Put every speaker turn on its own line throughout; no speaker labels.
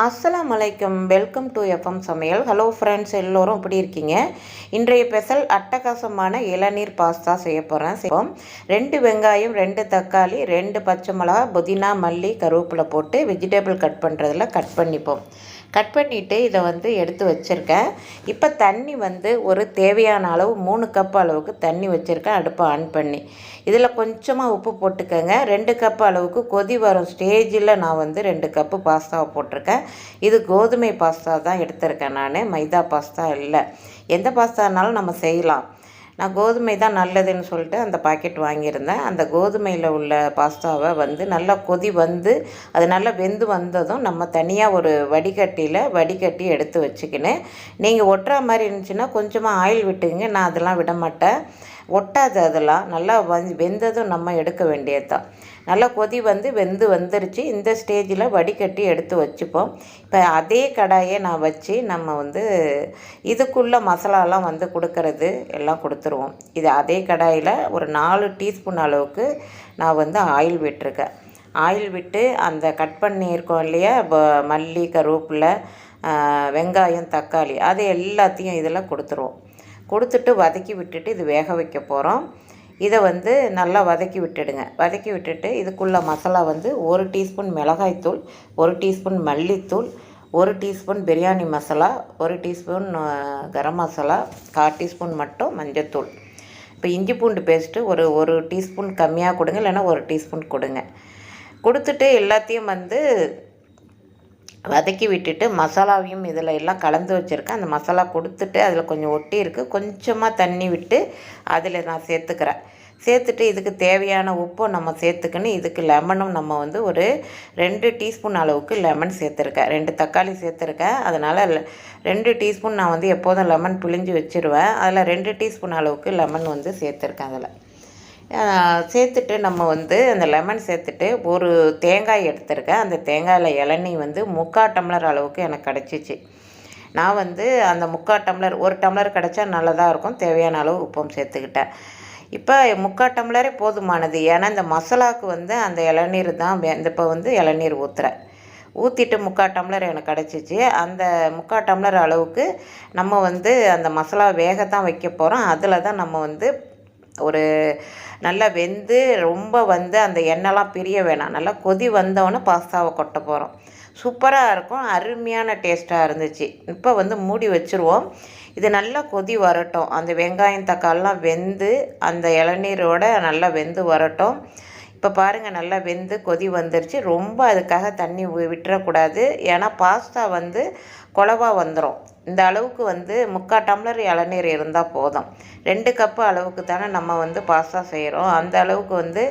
அஸ்லாம் அலைக்கும் welcome to FM சமையல். ஹலோ ஃப்ரெண்ட்ஸ் எல்லோரும் எப்படி இருக்கீங்க? இன்றைய ஸ்பெஷல் அட்டகாசமான இளநீர் பாஸ்தா செய்ய போகிறேன் செய்வோம். ரெண்டு வெங்காயம் ரெண்டு தக்காளி ரெண்டு பச்சை மிளகா புதினா மல்லி கருவேப்பிலை போட்டு வெஜிடபிள் கட் பண்ணுறதில் கட் பண்ணிப்போம். கட் பண்ணிவிட்டு இதை வந்து எடுத்து வச்சுருக்கேன். இப்போ தண்ணி வந்து ஒரு தேவையான அளவு மூணு கப் அளவுக்கு தண்ணி வச்சுருக்கேன். அடுப்பை ஆன் பண்ணி. இதில் கொஞ்சமாக உப்பு போட்டுக்கோங்க. ரெண்டு கப் அளவுக்கு கொதி வரும் ஸ்டேஜில் நான் வந்து ரெண்டு கப்பு பாஸ்தாவை போட்டிருக்கேன். இது கோதுமை பாஸ்தா தான் எடுத்திருக்கேன் நான். மைதா பாஸ்தா இல்லை. எந்த பாஸ்தானாலும் நம்ம செய்யலாம். நான் கோதுமை தான் நல்லதுன்னு சொல்லிட்டு அந்த பாக்கெட் வாங்கியிருந்தேன். அந்த கோதுமையில் உள்ள பாஸ்தாவை வந்து நல்லா கொதி வந்து அது நல்லா வெந்து வந்ததும் நம்ம தனியாக ஒரு வடிகட்டியில் வடிகட்டி எடுத்து வச்சுக்கினேன். நீங்கள் ஒட்டுற மாதிரி இருந்துச்சுன்னா கொஞ்சமாக ஆயில் விட்டுங்க நான் அதெல்லாம் விட மாட்டேன். ஒட்டாது அதெல்லாம் நல்லா வந்து வெந்ததும் நம்ம எடுக்க வேண்டியது தான் நல்லா கொதி வந்து வெந்து வந்துருச்சு. இந்த ஸ்டேஜில் வடிகட்டி எடுத்து வச்சுப்போம். இப்போ அதே கடாயை நான் வச்சு நம்ம வந்து இதுக்குள்ளே மசாலாலாம் வந்து கொடுக்கறது எல்லாம் கொடுத்துருவோம். இது அதே கடாயில் ஒரு நாலு டீஸ்பூன் அளவுக்கு நான் வந்து ஆயில் விட்டுருக்கேன். ஆயில் விட்டு அந்த கட் பண்ணியிருக்கோம் இல்லையா? மல்லி கருவேப்பிலை வெங்காயம் தக்காளி அது எல்லாத்தையும் இதில் கொடுத்துருவோம். கொடுத்துட்டு வதக்கி விட்டுட்டு இது வேக வைக்க போகிறோம் இதை வந்து நல்லா வதக்கி விட்டுடுங்க. வதக்கி விட்டுட்டு இதுக்குள்ள மசாலா வந்து ஒரு டீஸ்பூன் மிளகாய்த்தூள் ஒரு டீஸ்பூன் மல்லித்தூள் ஒரு டீஸ்பூன் பிரியாணி மசாலா ஒரு டீஸ்பூன் கரம் மசாலா கால் டீஸ்பூன் மட்டும் மஞ்சத்தூள் இப்போ இஞ்சி பூண்டு பேஸ்ட்டு ஒரு ஒரு டீஸ்பூன் கம்மியாக கொடுங்க இல்லைன்னா ஒரு டீஸ்பூன் கொடுங்க. கொடுத்துட்டு எல்லாத்தையும் வந்து வதக்கி விட்டுட்டு மசாலாவையும் இதில் எல்லாம் கலந்து வச்சுருக்கேன். அந்த மசாலா கொடுத்துட்டு அதில் கொஞ்சம் ஒட்டி இருக்குது கொஞ்சமாக தண்ணி விட்டு அதில் நான் சேர்த்துக்கிறேன். சேர்த்துட்டு இதுக்கு தேவையான உப்பும் நம்ம சேர்த்துக்கணும் இதுக்கு லெமனும் நம்ம வந்து ஒரு ரெண்டு டீஸ்பூன் அளவுக்கு லெமன் சேர்த்துருக்கேன். ரெண்டு தக்காளி சேர்த்துருக்கேன். அதனால் ரெண்டு டீஸ்பூன் நான் வந்து எப்போதும் லெமன் பிழிஞ்சு வச்சுருவேன். அதில் ரெண்டு டீஸ்பூன் அளவுக்கு லெமன் வந்து சேர்த்துருக்கேன் அதில். சேர்த்துட்டு நம்ம வந்து அந்த லெமன் சேர்த்துட்டு ஒரு தேங்காய் எடுத்திருக்கேன். அந்த தேங்காயில் இளநீ வந்து முக்கால் டம்ளர் அளவுக்கு எனக்கு கிடச்சிச்சு. நான் வந்து அந்த முக்கால் டம்ளர் ஒரு டம்ளர் கிடச்சா நல்லதாக இருக்கும். தேவையான அளவு உப்பும் சேர்த்துக்கிட்டேன். இப்போ முக்கால் டம்ளரே போதுமானது. ஏன்னா இந்த மசாலாவுக்கு வந்து அந்த இளநீர் தான் இந்த இப்போ வந்து இளநீர் ஊற்றுறேன் ஊற்றிட்டு முக்கால் டம்ளர் எனக்கு கிடச்சிச்சு. அந்த முக்கால் டம்ளர் அளவுக்கு நம்ம வந்து அந்த மசாலா வேகத்தான் வைக்க போகிறோம் அதில் தான் நம்ம வந்து ஒரு நல்லா வெந்து ரொம்ப வந்து அந்த எண்ணெய்லாம் பிரிய வேணாம். நல்லா கொதி வந்தவொடனே பாஸ்தாவை கொட்ட போகிறோம் சூப்பராக இருக்கும். அருமையான டேஸ்ட்டாக இருந்துச்சு. இப்போ வந்து மூடி வச்சுருவோம். இது நல்லா கொதி வரட்டும். அந்த வெங்காயம் தக்காளிலாம் வெந்து அந்த இளநீரோட நல்லா வெந்து வரட்டும். இப்போ பாருங்கள் நல்லா வெந்து கொதி வந்துருச்சு. ரொம்ப அதுக்காக தண்ணி விட்டுறக்கூடாது. ஏன்னா பாஸ்தா வந்து குழவா வந்துடும் இந்த அளவுக்கு வந்து முக்கால் டம்ளர் இளநீர் இருந்தால் போதும். ரெண்டு கப்பு அளவுக்கு தானே நம்ம வந்து பாஸ்தா செய்கிறோம் அந்த அளவுக்கு வந்து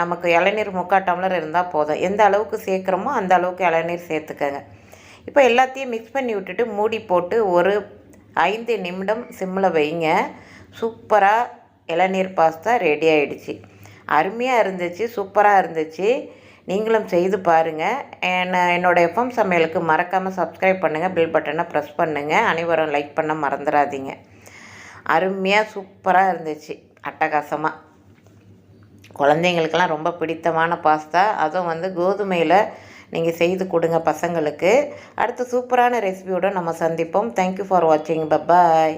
நமக்கு இளநீர் முக்கால் டம்ளர் இருந்தால் போதும். எந்த அளவுக்கு சேர்க்குறோமோ அந்த அளவுக்கு இளநீர் சேர்த்துக்கோங்க. இப்போ எல்லாத்தையும் மிக்ஸ் பண்ணி விட்டுட்டு மூடி போட்டு ஒரு ஐந்து நிமிடம் சிம்மில் வைங்க. சூப்பராக இளநீர் பாஸ்தா ரெடி ஆகிடுச்சு அருமையாக இருந்துச்சு சூப்பராக இருந்துச்சு. நீங்களும் செய்து பாருங்கள் என்ன என்னோடய எஃப்எம் சமையலுக்கு மறக்காமல் சப்ஸ்கிரைப் பண்ணுங்கள் பில் பட்டனை ப்ரெஸ் பண்ணுங்கள் அனைவரும் லைக் பண்ண மறந்துடாதீங்க அருமையாக சூப்பராக இருந்துச்சு. அட்டகாசமாக குழந்தைங்களுக்கெல்லாம் ரொம்ப பிடித்தமான பாஸ்தா அதுவும் வந்து கோதுமையில் நீங்கள் செய்து கொடுங்க பசங்களுக்கு. அடுத்து சூப்பரான ரெசிபியோடு நம்ம சந்திப்போம். தேங்க்யூ ஃபார் வாட்சிங் பப்பாய்